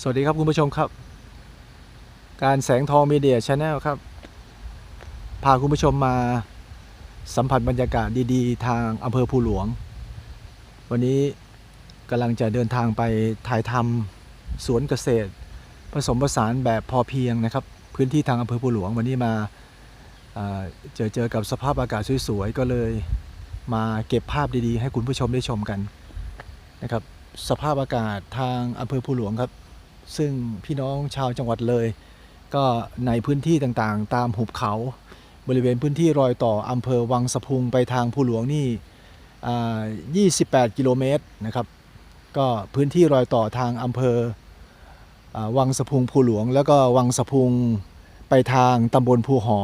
สวัสดีครับคุณผู้ชมครับ การแสงทองมีเดียชาแนลครับ พาคุณผู้ชมมาสัมผัสบรรยากาศดีๆ ทางอำเภอภูหลวง วันนี้กำลังจะเดินทางไปถ่ายทำสวนเกษตร ผสมผสานแบบพอเพียงนะครับ พื้นที่ทางอำเภอภูหลวง วันนี้มาเจอเจอกับสภาพอากาศสวยๆก็เลยมาเก็บภาพดีๆ ให้คุณผู้ชมได้ชมกันนะครับ สภาพอากาศทางอำเภอภูหลวงครับ ซึ่งพี่น้องชาวจังหวัดเลย ก็ในพื้นที่ต่างๆ ตามหุบเขา บริเวณพื้นที่รอยต่ออำเภอวังสะพุงไปทางภูหลวงนี่28 กิโลเมตรนะครับ ก็พื้นที่รอยต่อทางอำเภอวังสะพุงภูหลวง แล้วก็วังสะพุงไปทางตำบลภูหอ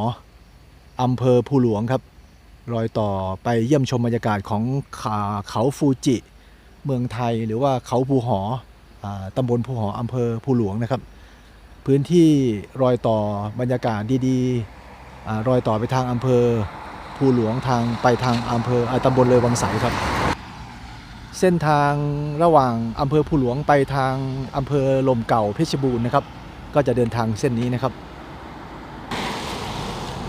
อำเภอภูหลวงครับ รอยต่อไปเยี่ยมชมบรรยากาศของเขาฟูจิ เมืองไทยหรือว่าเขาภูหอ ตำบลภูหออำเภอภูหลวงนะครับ พื้นที่รอยต่อบรรยากาศดีๆรอยต่อไปทางอำเภอภูหลวงทางไปทางอำเภอตำบลเลยวังใสครับ เส้นทางระหว่างอำเภอภูหลวงไปทางอำเภอลมเก่าเพชรบูรณ์นะครับ ก็จะเดินทางเส้นนี้นะครับ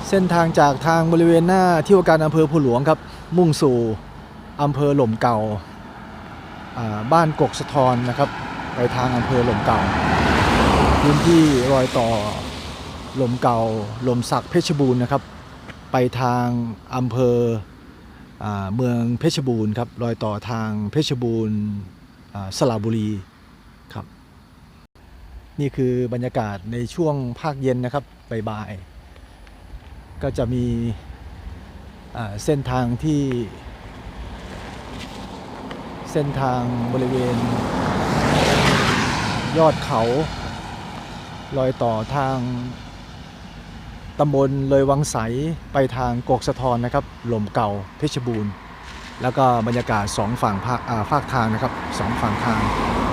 เส้นทางจากทางบริเวณหน้าที่ว่าการอำเภอภูหลวงครับ มุ่งสู่อำเภอหล่มเก่าบ้านกกสะทอนนะครับ ไปทางอำเภอหล่มเก่า พื้นที่รอยต่อหล่มเก่าหล่มสักเพชรบูรณ์นะครับ ไปทางอำเภออเมืองเพชรบูรณ์ครับรอยต่อทางเพชรบูรณ์สระบุรีครับ นี่คือบรรยากาศในช่วงภาคเย็นนะครับบ่ายๆก็จะมีเส้นทางที่ เส้นทางบริเวณ ยอดเขา รอยต่อทางตำบลเลยวังใสไปทางกกสะทอนนะครับหล่มเก่าเพชรบูรณ์ แล้วก็บรรยากาศสองฝั่งภาคาคทางนะครับสองฝั่งทาง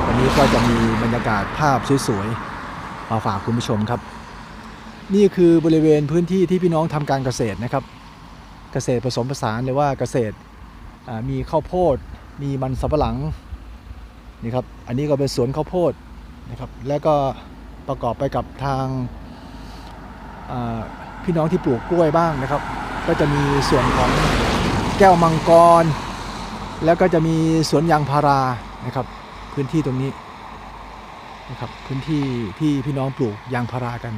วันนี้ก็จะมีบรรยากาศภาพสวยๆมาฝากคุณผู้ชมครับ นี่คือบริเวณพื้นที่ที่พี่น้องทำการเกษตรนะครับ เกษตรผสมผสานหรือว่าเกษตรมีข้าวโพด มีมันสำปะหลังนี่ครับอันนี้ก็เป็นสวนข้าวโพด นะครับแล้วก็ประกอบไปกับทางพี่น้องที่ปลูกกล้วยบ้างนะครับ ก็จะมีส่วนของแก้วมังกร แล้วก็จะมีสวนยางพารานะครับ พื้นที่ตรงนี้นะครับพื้นที่ที่พี่น้องปลูกยางพารากัน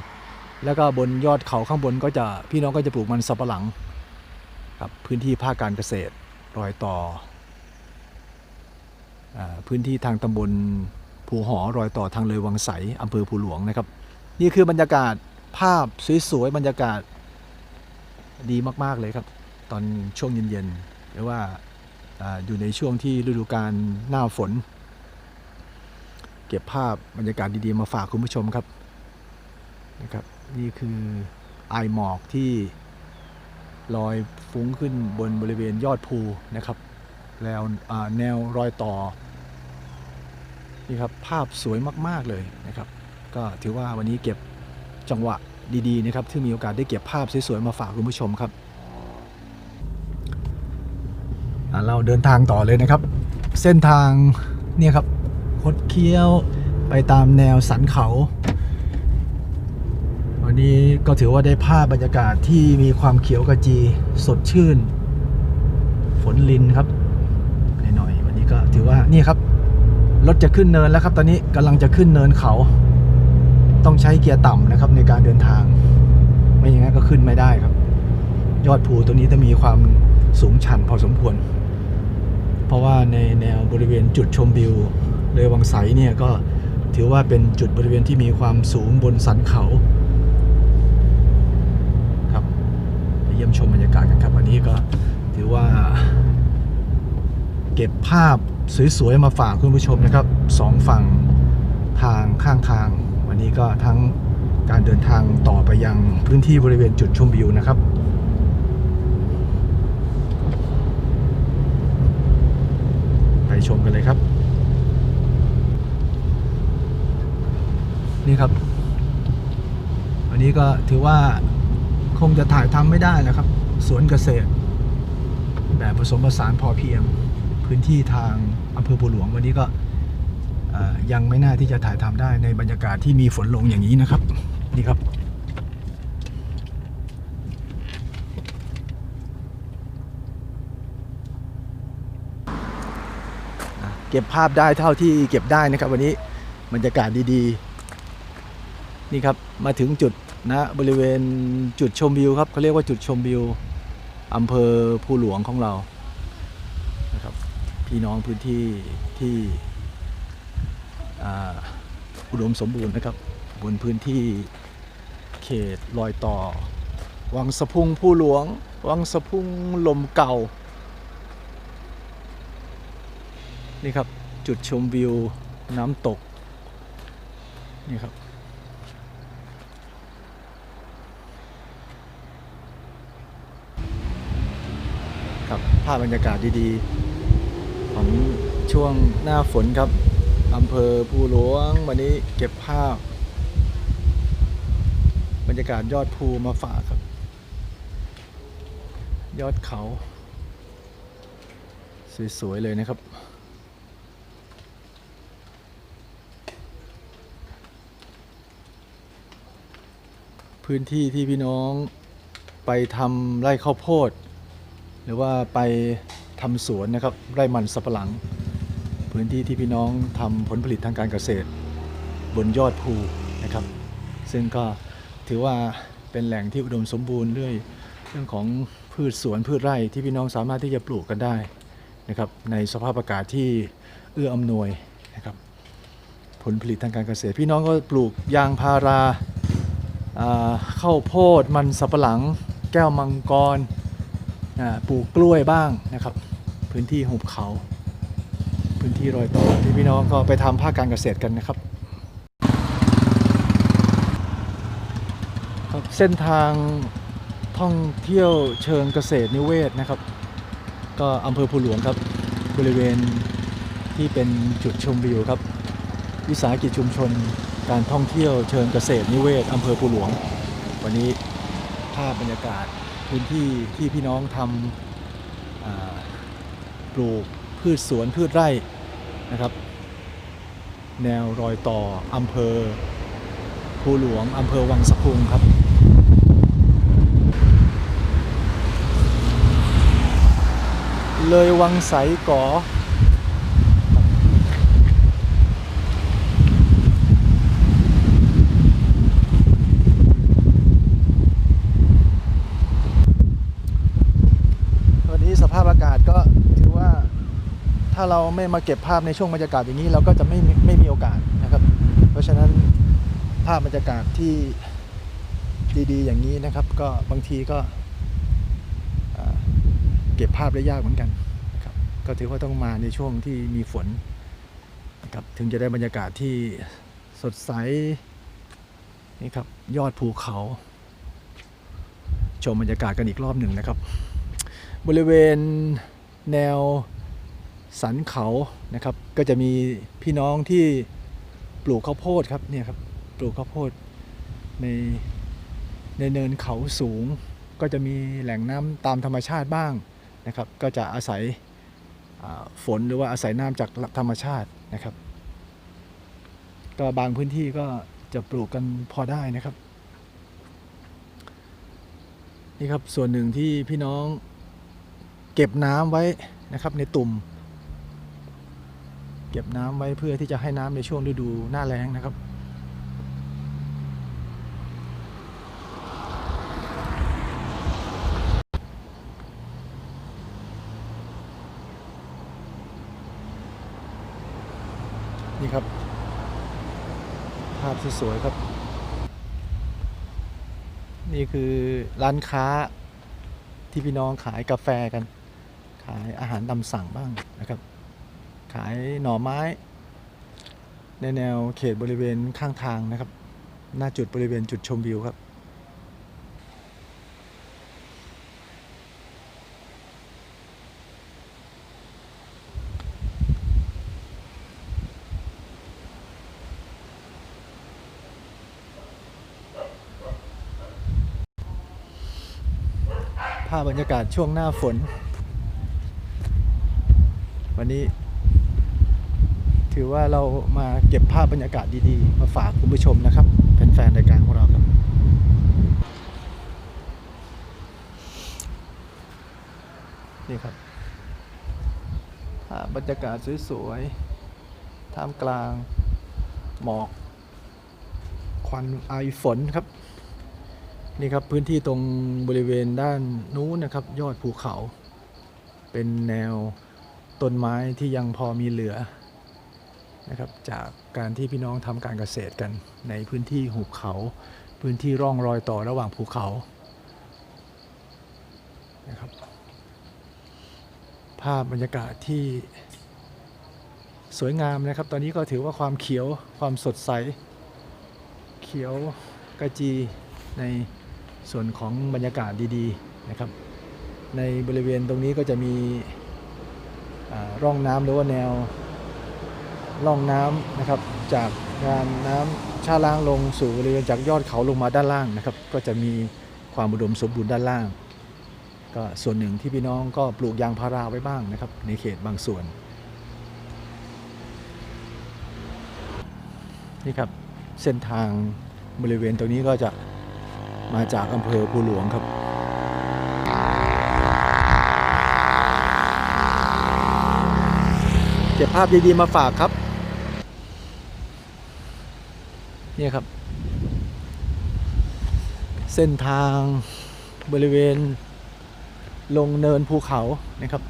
แล้วก็บนยอดเขาข้างบนก็จะพี่น้องก็จะปลูกมันสำปะหลังครับพื้นที่ภาคการเกษตรรอยต่ออพื้นที่ทางตำบล ภูหอรอยต่อทางเลยวังใสอำเภอภูหลวงนะครับ นี่คือบรรยากาศภาพสวยๆบรรยากาศดีมากๆเลยครับ ตอนช่วงเย็นๆหรือว่าออยู่ในช่วงที่ฤดูกาลหน้าฝน เก็บภาพบรรยากาศดีๆมาฝากคุณผู้ชมครับนะครับ นี่คือไอหมอกที่ลอยฟุ้งขึ้นบนบริเวณยอดภูนะครับ แล้วแนวรอยต่อ นี่ครับภาพสวยมากๆเลยนะครับ ก็ถือว่าวันนี้เก็บจังหวะดีๆนะครับที่มีโอกาสได้เก็บภาพสวยๆมาฝากคุณผู้ชมครับเราเดินทางต่อเลยนะครับ เส้นทางเนี่ยครับคดเคี้ยวไปตามแนวสันเขา วันนี้ก็ถือว่าได้ภาพบรรยากาศที่มีความเขียวกระจีสดชื่น ฝนลินครับหน่อยๆวันนี้ก็ถือว่านี่ครับ รถจะขึ้นเนินแล้วครับ ตอนนี้กำลังจะขึ้นเนินเขา ต้องใช้เกียร์ต่ำนะครับในการเดินทาง ไม่อย่างนั้นก็ขึ้นไม่ได้ครับ ยอดภูตัวนี้จะมีความสูงชันพอสมควร เพราะว่าในแนวบริเวณจุดชมวิวเลยวังไสเนี่ยก็ถือว่าเป็นจุดบริเวณที่มีความสูงบนสันเขาครับไปเยี่ยมชมบรรยากาศกันครับ วันนี้ก็ถือว่า เก็บภาพ สวยๆมาฝากคุณผู้ชมนะครับสองฝั่งทางข้างทาง วันนี้ก็ทั้งการเดินทางต่อไปยังพื้นที่บริเวณจุดชมวิวนะครับไปชมกันเลยครับ นี่ครับวันนี้ก็ถือว่าคงจะถ่ายทำไม่ได้แล้วครับ สวนเกษตร แบบผสมผสานพอเพียง พื้นที่ทางอำเภอบัวหลวงวันนี้ก็ยังไม่น่าที่จะถ่ายทำได้ในบรรยากาศที่มีฝนลงอย่างนี้นะครับ นี่ครับ เก็บภาพได้เท่าที่เก็บได้นะครับ วันนี้บรรยากาศดีๆ นี่ครับมาถึงจุดนะบริเวณจุดชมวิวครับเขาเรียกว่าจุดชมวิวอำเภอภูหลวงของเรา พี่น้องพื้นที่ที่อุดมสมบูรณ์นะครับ บนพื้นที่เขตรอยต่อ วังสะพุงภูหลวง วังสะพุงลมเก่า นี่ครับจุดชมวิวน้ำตก นี่ครับครับภาพบรรยากาศดี ๆ ของช่วงหน้าฝนครับอำเภอภูหลวง วันนี้เก็บภาพ บรรยากาศยอดภูมาฝากครับ ยอดเขา สวย ๆ เลยนะครับพื้นที่ที่พี่น้องไปทำไร่ข้าวโพด หรือว่าไป ทำสวนนะครับไร่มันสับปะหลัง พื้นที่ที่พี่น้องทำผลผลิตทางการเกษตร บนยอดภูนะครับ ซึ่งก็ถือว่าเป็นแหล่งที่อุดมสมบูรณ์เรื่องเรื่องของพืชสวนพืชไร่ที่พี่น้องสามารถที่จะปลูกกันได้นะครับ ในสภาพอากาศที่เอื้ออำนวยนะครับ ผลผลิตทางการเกษตร พี่น้องก็ปลูกยางพาราข้าวโพดมันสับปะหลัง แก้วมังกรปลูกกล้วยบ้างนะครับ พื้นที่หุบเขา พื้นที่รอยต่อที่พี่น้องก็ไปทำภาคการเกษตรกันนะครับครับเส้นทางท่องเที่ยวเชิงเกษตรนิเวศนะครับ ก็อำเภอภูหลวงครับ บริเวณที่เป็นจุดชมวิวครับ วิสาหกิจชุมชนการท่องเที่ยวเชิงเกษตรนิเวศอำเภอภูหลวง วันนี้ภาพบรรยากาศพื้นที่ที่พี่น้องทำ ปลูกพืชสวนพืชไร่นะครับ แนวรอยต่ออำเภอภูหลวงอำเภอวังสะพุงครับเลยวังไสก่อ วันนี้สภาพอากาศก็ถือว่าถ้าเราไม่มาเก็บภาพในช่วงบรรยากาศอย่างนี้เราก็จะไม่ไม่มีโอกาสนะครับ เพราะฉะนั้นภาพบรรยากาศที่ดีๆ อย่างนี้นะครับ ก็บางทีก็เก็บภาพได้ยากเหมือนกันนะครับก็ถือว่าต้องมาในช่วงที่มีฝนนะครับถึงจะได้บรรยากาศที่สดใสนี่ครับยอดภูเขา ชมบรรยากาศกันอีกรอบหนึ่งนะครับ บริเวณแนว สันเขานะครับ ก็จะมีพี่น้องที่ปลูกข้าวโพดครับเนี่ยครับปลูกข้าวโพดในในเนินเขาสูง ก็จะมีแหล่งน้ำตามธรรมชาติบ้างนะครับ ก็จะอาศัยฝนหรือว่าอาศัยน้ำจากธรรมชาตินะครับ ก็บางพื้นที่ก็จะปลูกกันพอได้นะครับ นี่ครับส่วนหนึ่งที่พี่น้องเก็บน้ำไว้นะครับในตุ่ม เก็บน้ำไว้เพื่อที่จะให้น้ำในช่วงฤดูหน้าแล้งนะครับ นี่ครับ ภาพสวยๆครับ นี่คือร้านค้าที่พี่น้องขายกาแฟกัน ขายอาหารตามสั่งบ้างนะครับ ขายหน่อไม้ ในแนวเขตบริเวณข้างทางนะครับ หน้าจุดบริเวณจุดชมวิวครับภาพบรรยากาศช่วงหน้าฝน วันนี้ ถือว่าเรามาเก็บภาพบรรยากาศดีๆ มาฝากคุณผู้ชมนะครับแฟนๆรายการของเราครับนี่ครับภาพบรรยากาศสวยๆท่ามกลางหมอก ควันไอฝนครับ นี่ครับพื้นที่ตรงบริเวณด้านนู้นนะครับ ยอดภูเขา เป็นแนวต้นไม้ที่ยังพอมีเหลือ นะครับจากการที่พี่น้องทำการเกษตรกันในพื้นที่หุบเขา พื้นที่ร่องรอยต่อระหว่างภูเขานะครับภาพบรรยากาศที่สวยงามนะครับ ตอนนี้ก็ถือว่าความเขียวความสดใส เขียวกระจีในส่วนของบรรยากาศดีๆนะครับ ในบริเวณตรงนี้ก็จะมีร่องน้ำหรือว่าแนว ร่องน้ำนะครับจากงานน้ำชาล้างลงสู่บริเวณจากยอดเขาลงมาด้านล่างนะครับ ก็จะมีความอุดมสมบูรณ์ด้านล่าง ก็ส่วนหนึ่งที่พี่น้องก็ปลูกยางพาราไว้บ้างนะครับ ในเขตบางส่วนนี่ครับเส้นทางบริเวณตรงนี้ก็จะมาจากอำเภอภูหลวงครับ ก็บภาพดีๆมาฝากครับเนี่ยครับ เส้นทางบริเวณลงเนินภูเขานะครับ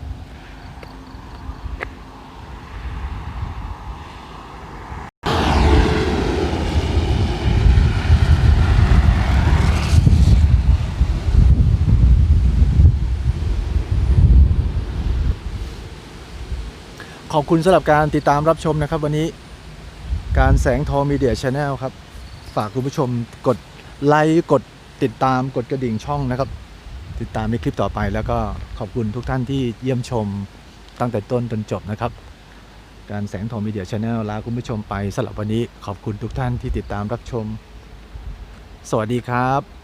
ขอบคุณสำหรับการติดตามรับชมนะครับ วันนี้การแสงทองมีเดียชาแนลครับ ฝากคุณผู้ชมกดไลค์กดติดตามกดกระดิ่งช่องนะครับ ติดตามในคลิปต่อไป แล้วก็ขอบคุณทุกท่านที่เยี่ยมชมตั้งแต่ต้นจนจบนะครับ การแสงทองมีเดียชาแนลลาคุณผู้ชมไปสำหรับวันนี้ขอบคุณทุกท่านที่ติดตามรับชม สวัสดีครับ